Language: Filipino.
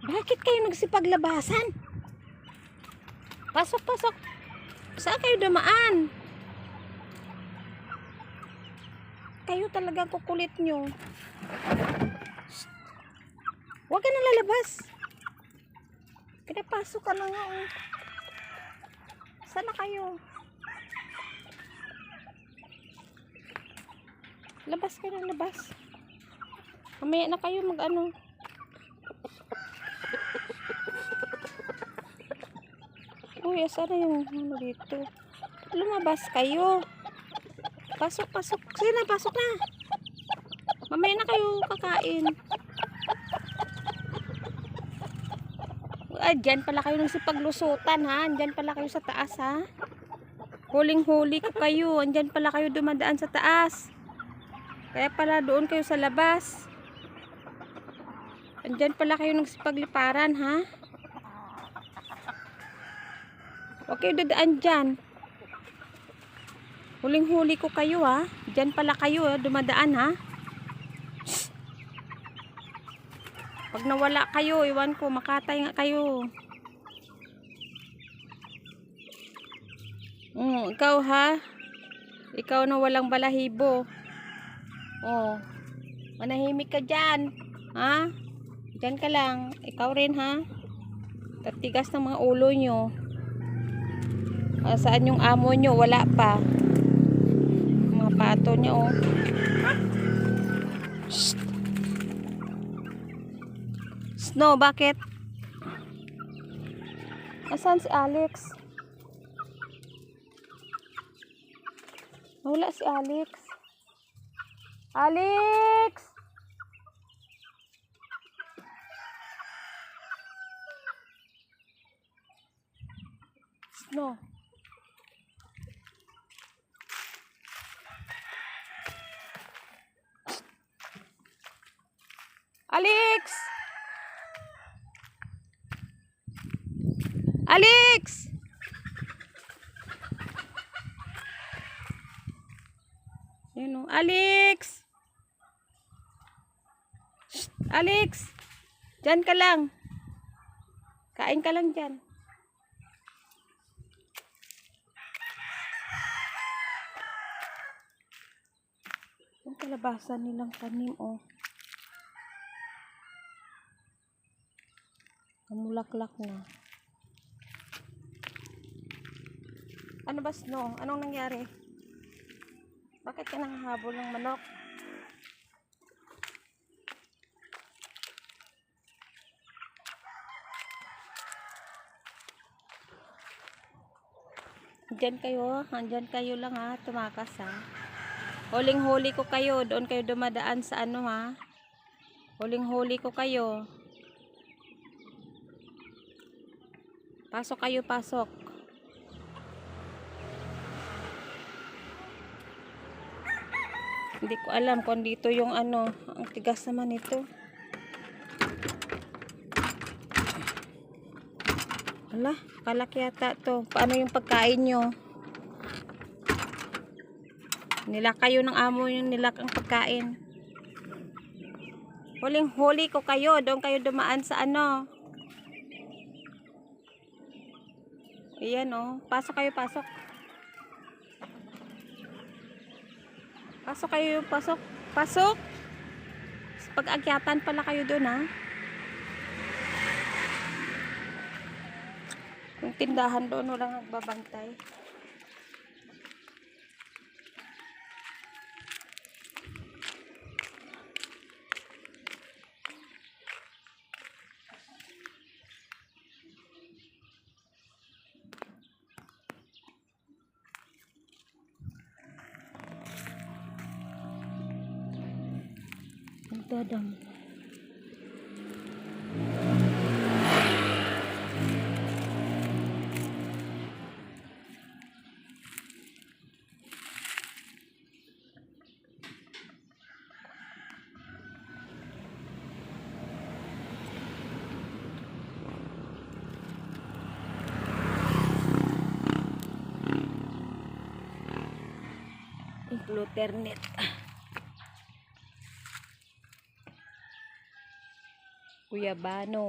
Bakit kayo nagsipaglabasan? Pasok, pasok. Saan kayo dumaan? Kayo talaga kukulit nyo. Huwag ka na lalabas. Pinapasok ka na nga. oh. Saan na kayo? Labas ka na, labas. Mamaya na kayo mag Uy, sana yung ano dito? Lumabas kayo. Pasok, pasok. Sige na, pasok na. Mamaya na kayo kakain. Ah, dyan pala kayo nagsipaglusutan ha. Dyan pala kayo sa taas ha. Huling-huli ko kayo. Andyan pala kayo dumadaan sa taas. Kaya pala doon kayo sa labas. Andyan pala kayo nagsipagliparan ha. Huwag kayo dadaan dyan. Huling-huli ko kayo ha. Dyan pala kayo dumadaan ha. Pag nawala kayo, iwan ko, makatay nga kayo. Mm, ikaw ha. Ikaw na walang balahibo. Oh. Manahimik ka dyan. Ha? Dyan ka lang. Ikaw rin ha. Tatigas ng mga ulo nyo. Ah, saan yung amo nyo? Wala pa. Mga pato nyo oh. Shh. Snow, bakit? Asan si Alex? Wala si Alex. Alex! Snow. Alex! Alex! Yun o. Alex! Shh, Alex! Diyan ka lang. Kain ka lang dyan. Yung kalabasan nilang tanim, oh. Namulaklak na. Ano ba, Snow? Anong nangyari? Bakit ka nanghahabol ng manok? Diyan kayo, andyan kayo lang ha, tumakas ha. Huling-huli ko kayo, doon kayo dumadaan sa ano ha. Huling-huli ko kayo. Pasok kayo, pasok. Hindi ko alam kung dito yung ano, ang tigas naman ito. Ala, kalaki yata to. Paano yung pagkain nyo? Nilak kayo ng amo yung nilak ang pagkain. Huling huli ko kayo. Doon kayo dumaan sa ano. Ayan oh. Pasok kayo, pasok. Pasok kayo, pasok. Pasok. Pag-akyatan pala kayo doon ha. Yung tindahan doon, walang nagbabantay. todong internet Kuyabano.